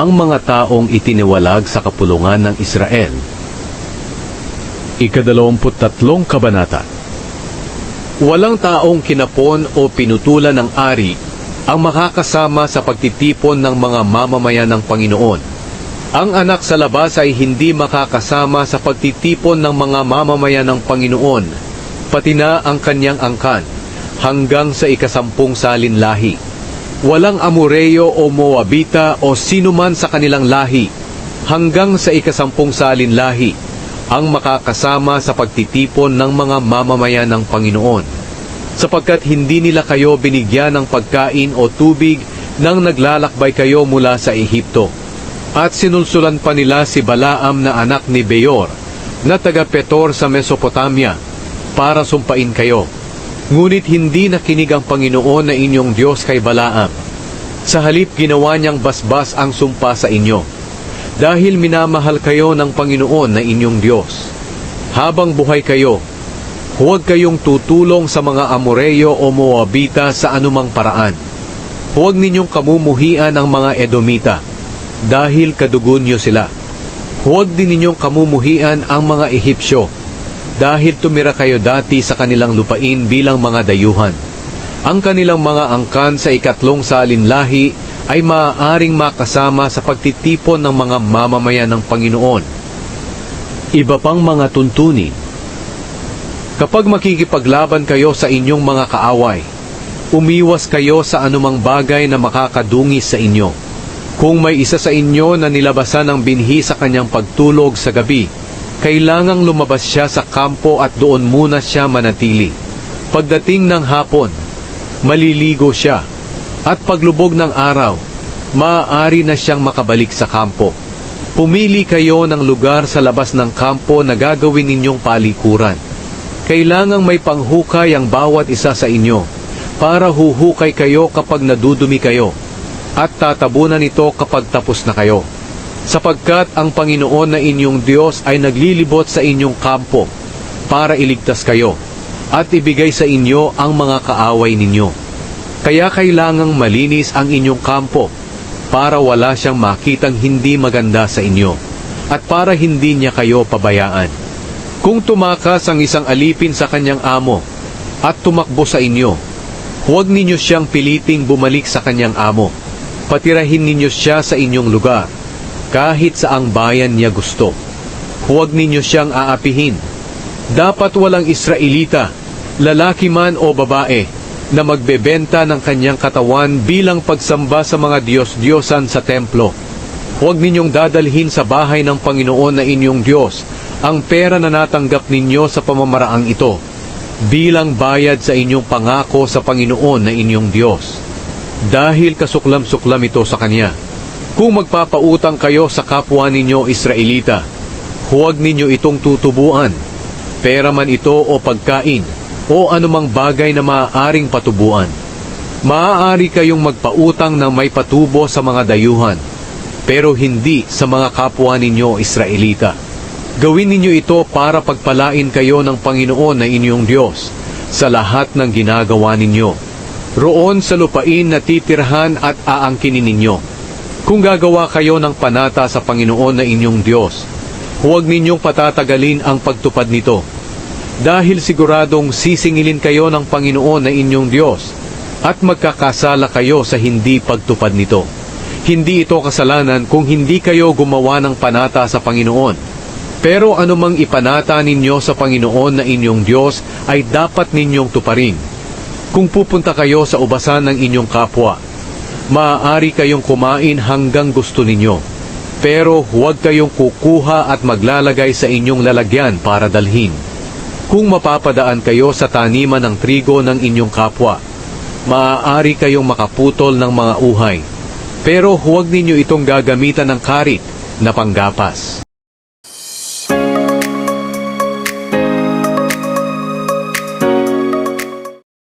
ang mga taong itiniwalag sa kapulungan ng Israel. Ikadalawamput tatlong kabanata Walang taong kinapon o pinutulan ng ari ang makakasama sa pagtitipon ng mga mamamayan ng Panginoon. Ang anak sa labas ay hindi makakasama sa pagtitipon ng mga mamamayan ng Panginoon, pati na ang kanyang angkan, hanggang sa ikasampung salin lahi. Walang Amoreyo o Moabita o sinuman sa kanilang lahi, hanggang sa ikasampung salin lahi, ang makakasama sa pagtitipon ng mga mamamayan ng Panginoon. Sapagkat hindi nila kayo binigyan ng pagkain o tubig nang naglalakbay kayo mula sa Ehipto. At sinulsulan pa nila si Balaam na anak ni Beor, na taga Petor sa Mesopotamia, para sumpain kayo. Ngunit hindi nakinig ang Panginoon na inyong Diyos kay Balaam. Sa halip ginawa niyang basbas ang sumpa sa inyo dahil minamahal kayo ng Panginoon na inyong Diyos. Habang buhay kayo, huwag kayong tutulong sa mga Amoreyo o Moabita sa anumang paraan. Huwag ninyong kamumuhian ang mga Edomita, dahil kadugo niyo sila. Huwag din ninyong kamumuhian ang mga Ehipsyo, dahil tumira kayo dati sa kanilang lupain bilang mga dayuhan. Ang kanilang mga angkan sa ikatlong salinlahi ay maaaring makasama sa pagtitipon ng mga mamamayan ng Panginoon. Iba pang mga tuntunin. Kapag makikipaglaban kayo sa inyong mga kaaway, umiwas kayo sa anumang bagay na makakadungis sa inyo. Kung may isa sa inyo na nilabasan ng binhi sa kanyang pagtulog sa gabi, kailangang lumabas siya sa kampo at doon muna siya manatili. Pagdating ng hapon, maliligo siya at paglubog ng araw, maaari na siyang makabalik sa kampo. Pumili kayo ng lugar sa labas ng kampo na gagawin ninyong palikuran. Kailangang may panghukay ang bawat isa sa inyo para huhukay kayo kapag nadudumi kayo at tatabunan ito kapag tapos na kayo. Sapagkat ang Panginoon na inyong Diyos ay naglilibot sa inyong kampo para iligtas kayo at ibigay sa inyo ang mga kaaway ninyo. Kaya kailangang malinis ang inyong kampo para wala siyang makitang hindi maganda sa inyo at para hindi niya kayo pabayaan. Kung tumakas ang isang alipin sa kanyang amo at tumakbo sa inyo, huwag ninyo siyang piliting bumalik sa kanyang amo. Patirahin ninyo siya sa inyong lugar, kahit sa ang bayan niya gusto. Huwag ninyo siyang aapihin. Dapat walang Israelita, lalaki man o babae, na magbebenta ng kanyang katawan bilang pagsamba sa mga Diyos-Diyosan sa templo. Huwag ninyong dadalhin sa bahay ng Panginoon na inyong Diyos ang pera na natanggap ninyo sa pamamaraang ito bilang bayad sa inyong pangako sa Panginoon na inyong Diyos. Dahil kasuklam-suklam ito sa Kanya. Kung magpapautang kayo sa kapwa ninyo Israelita, huwag ninyo itong tutubuan, pera man ito o pagkain, o anumang bagay na maaaring patubuan. Maaari kayong magpautang ng may patubo sa mga dayuhan, pero hindi sa mga kapwa ninyo Israelita. Gawin ninyo ito para pagpalain kayo ng Panginoon na inyong Diyos sa lahat ng ginagawa ninyo. Roon sa lupain na titirhan at aangkinin ninyo. Kung gagawa kayo ng panata sa Panginoon na inyong Diyos, huwag ninyong patatagalin ang pagtupad nito. Dahil siguradong sisingilin kayo ng Panginoon na inyong Diyos at magkakasala kayo sa hindi pagtupad nito. Hindi ito kasalanan kung hindi kayo gumawa ng panata sa Panginoon. Pero anumang ipanata ninyo sa Panginoon na inyong Diyos ay dapat ninyong tuparin. Kung pupunta kayo sa ubasan ng inyong kapwa, maaari kayong kumain hanggang gusto ninyo. Pero huwag kayong kukuha at maglalagay sa inyong lalagyan para dalhin. Kung mapapadaan kayo sa taniman ng trigo ng inyong kapwa, maaari kayong makaputol ng mga uhay. Pero huwag ninyo itong gagamitan ng karit na panggapas.